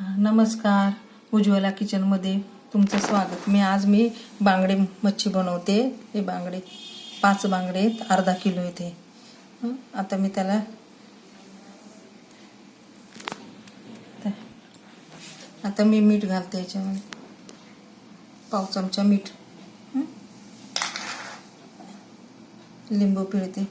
नमस्कार. उज्ज्वला किचनमध्ये तुमचं स्वागत. मी आज मी बांगडे मच्छी बनवते. हे बांगडे पाच बांगडे आहेत अर्धा किलो येते आता मी त्याला आता मी मीठ घालते याच्यामध्ये. पाव चमचा मीठ. लिंबू पिळते.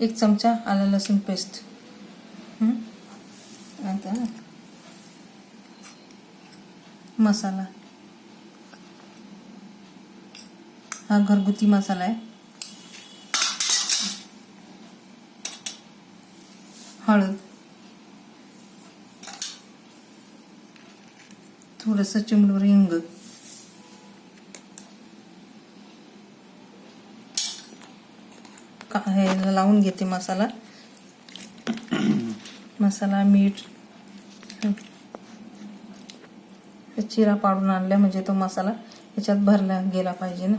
एक चमचा आला लसूण पेस्ट. आता मसाला. हा घरगुती मसाला आहे. हळद. थोडंसं चिमडवर हिंग. हे लावून घेते मसाला. मसाला मीठ. चिरा पाडून आणल्या म्हणजे तो मसाला याच्यात भरला गेला पाहिजे ना.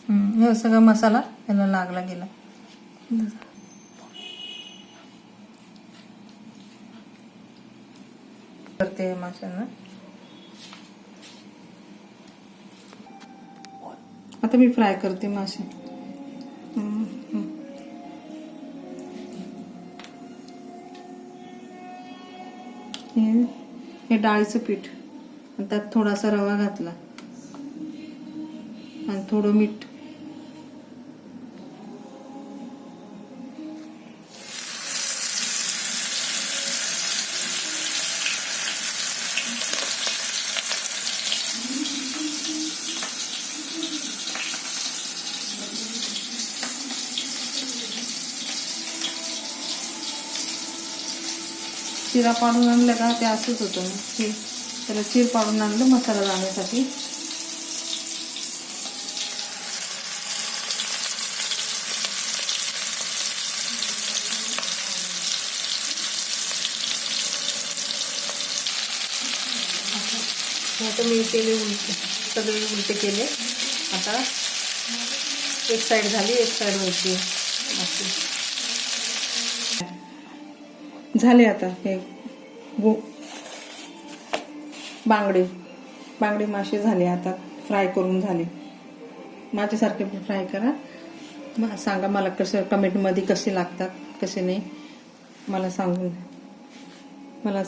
हम्म हे सगळा मसाला याला लागला गेला. करते माशांना आता मी फ्राय करते मासे. हे हे डाळीचं पीठ. आणि त्यात थोडासा रवा घातला. आणि थोडं मीठ. चिरा पाडून आणलं का ते असंच होतं मग त्याला चीर पाडून आणलं मसाला लावण्यासाठी आता मी केले उलटे सगळे उलटे केले. आता एक साईड झाली एक साईड व्हायची झाले आता हे. गो बांगडे. बांगडे मासे झाले आता. फ्राय करून झाले. माझ्यासारखे फ्राय करा. म- सांगा मला कसं कमेंटमध्ये कसे लागतात कसे नाही मला सांगून मला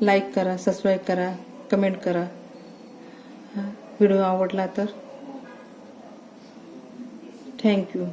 लाईक करा सबस्क्राईब करा कमेंट करा. व्हिडिओ आवडला तर. थँक्यू